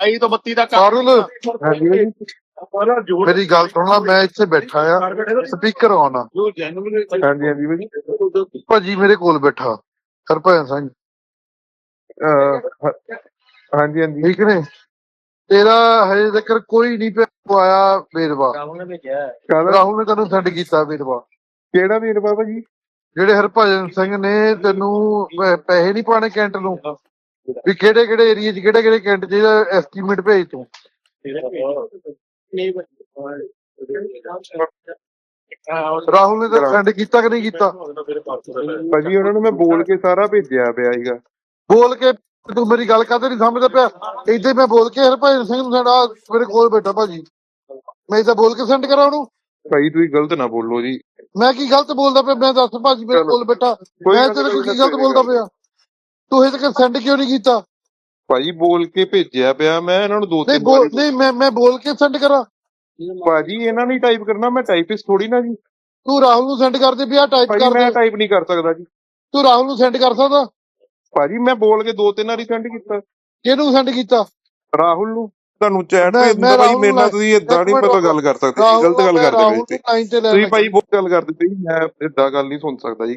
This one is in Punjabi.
ਆਈ ਤੋਂ ਬੱਤੀ ਦਾ ਸਾਰੁਲ ਹਾਂਜੀ। ਭਾਜੀ ਮੇਰੀ ਗੱਲ ਸੁਣਨਾ ਮੈਂ ਇੱਥੇ ਬੈਠਾ ਆ। ਸਪੀਕਰ ਆਨ ਆ। ਜੋ ਹਾਂਜੀ ਹਾਂਜੀ ਭਾਜੀ। ਭਾਜੀ ਮੇਰੇ ਕੋਲ ਬੈਠਾ। ਹਰਭਜਨ ਸਿੰਘ। ਅਹ, ਹ- ਹਾਂਜੀ ਹਾਂਜੀ। ਠੀਕ ਨੇ? ਤੇਰਾ ਹਜੇ ਤੱਕ ਕੋਈ ਨਹੀਂ ਪਿਆ ਆਇਆ ਵੇਰਵਾ। ਰਾਹੁਲ ਨੇ ਭੇਜਿਆ। ਕਾਹਦਾ ਰਾਹੁਲ ਨੇ ਤੈਨੂੰ ਸੈਂਡ ਕੀਤਾ ਵੇਰਵਾ। ਕਿਹੜਾ ਵੀਰ ਬਾਬਾ ਜੀ ਜਿਹੜੇ ਹਰਭਜਨ ਸਿੰਘ ਨੇ ਤੈਨੂੰ ਪੈਸੇ ਨਹੀਂ ਪਾਣੇ ਕੈਂਟ ਨੂੰ? ਵੀ ਕਿਹੜੇ ਕਿਹੜੇ ਏਰੀਆ 'ਚ ਕਿਹੜੇ ਕਿਹੜੇ ਕੈਂਟ 'ਚ ਇਹਦਾ ਐਸਟੀਮੇਟ ਭੇਜ ਤੂੰ? ਰਾਹੁਲ ਨੇ ਤਾਂ ਸੈਂਡ ਕੀਤਾ ਕਿ ਨਹੀਂ ਕੀਤਾ? ਭਾਜੀ ਉਹਨਾਂ ਨੂੰ ਮੈਂ ਬੋਲ ਕੇ ਸਾਰਾ ਭੇਜਿਆ ਪਿਆ ਸੀਗਾ। ਬੋਲ ਕੇ ਤੂੰ ਮੇਰੀ ਗੱਲ ਕਾਹਤੇ ਨਹੀਂ ਸਮਝਦਾ ਪਿਆ? ਇੱਥੇ ਮੈਂ ਬੋਲ ਕੇ ਹਰਭਜਨ ਸਿੰਘ ਨੂੰ ਸਾਡਾ ਮੇਰੇ ਕੋਲ ਬੈਠਾ ਭਾਜੀ। ਮੈਂ ਤਾਂ ਬੋਲ ਕੇ ਸੈਂਡ ਕਰਾਂ ਉਹਨੂੰ। ਭਾਈ ਤੁਸੀਂ ਗਲਤ ਨਾ ਬੋਲੋ ਜੀ। ਮੈਂ ਕੀ ਗਲਤ ਬੋਲਦਾ ਪਿਆ? ਮੈਂ ਦੱਸ ਭਾਜੀ ਮੇਰੇ। ਕੋਲ ਬੈਠਾ। ਮੈਂ ਤੇਰੇ ਕੋਲ ਕੀ ਗਲਤ ਬੋਲਦਾ ਪਿਆ? ਤੂੰ ਇਹ ਤੱਕ ਸੈਂਡ ਕਿਉਂ ਨਹੀਂ ਕੀਤਾ? ਭਾਜੀ ਬੋਲ ਕੇ ਭੇਜਿਆ ਪਿਆ ਮੈਂ ਇਹਨਾਂ ਨੂੰ ਦੋ ਨਹੀਂ ਤਿੰਨ ਬੋਲ ਵਾਰੀ ਨਹੀਂ ਮੈਂ ਮੈਂ ਬੋਲ ਕੇ ਸੈਂਡ ਕਰਾਂ। ਭਾਜੀ ਇਹਨਾਂ ਨੇ ਟਾਈਪ ਕਰਨਾ ਮੈਂ ਟਾਈਪਿਸਟ ਥੋੜੀ ਨਾ ਜੀ। ਤੂੰ ਰਾਹੁਲ ਨੂੰ ਸੈਂਡ ਕਰ ਦੇ ਵੀ ਆ ਟਾਈਪ ਭਾਜੀ ਕਰ ਮੈਂ ਦੇ। ਟਾਈਪ ਨਹੀਂ ਕਰ ਸਕਦਾ ਜੀ। ਤੂੰ ਰਾਹੁਲ ਨੂੰ ਸੈਂਡ ਕਰ ਸਕਦਾ? ਭਾਜੀ ਮੈਂ ਬੋਲ ਕੇ ਦੋ ਤਿੰਨ ਵਾਰੀ ਸੈਂਡ ਕੀਤਾ। ਕਿਹਨੂੰ ਸੈਂਡ ਕੀਤਾ? ਰਾਹੁਲ ਨੂੰ। ਤੁਹਾਨੂੰ ਚੈਟ ਭੇਜਦਾ ਮੈਂ ਭਾਈ ਰਾਹੁਲ ਮੇਰੇ ਨਾਲ ਤੁਸੀਂ ਇਦਾਂ ਇੱਕ ਨਹੀਂ ਮਿੰਟ ਪਤਾ ਗੱਲ ਕਰ ਸਕਦੇ ਗਲਤ ਗੱਲ ਕਰਦੇ ਪਏ ਤੁਸੀਂ ਲਾਈਨ ਤੇ ਲੈ ਤੁਸੀਂ ਲੈ ਭਾਈ ਬਹੁਤ ਗੱਲ ਕਰਦੇ ਪਏ ਮੈਂ ਇਦਾਂ ਗੱਲ ਨਹੀਂ ਸੁਣ ਸਕਦਾ ਜੀ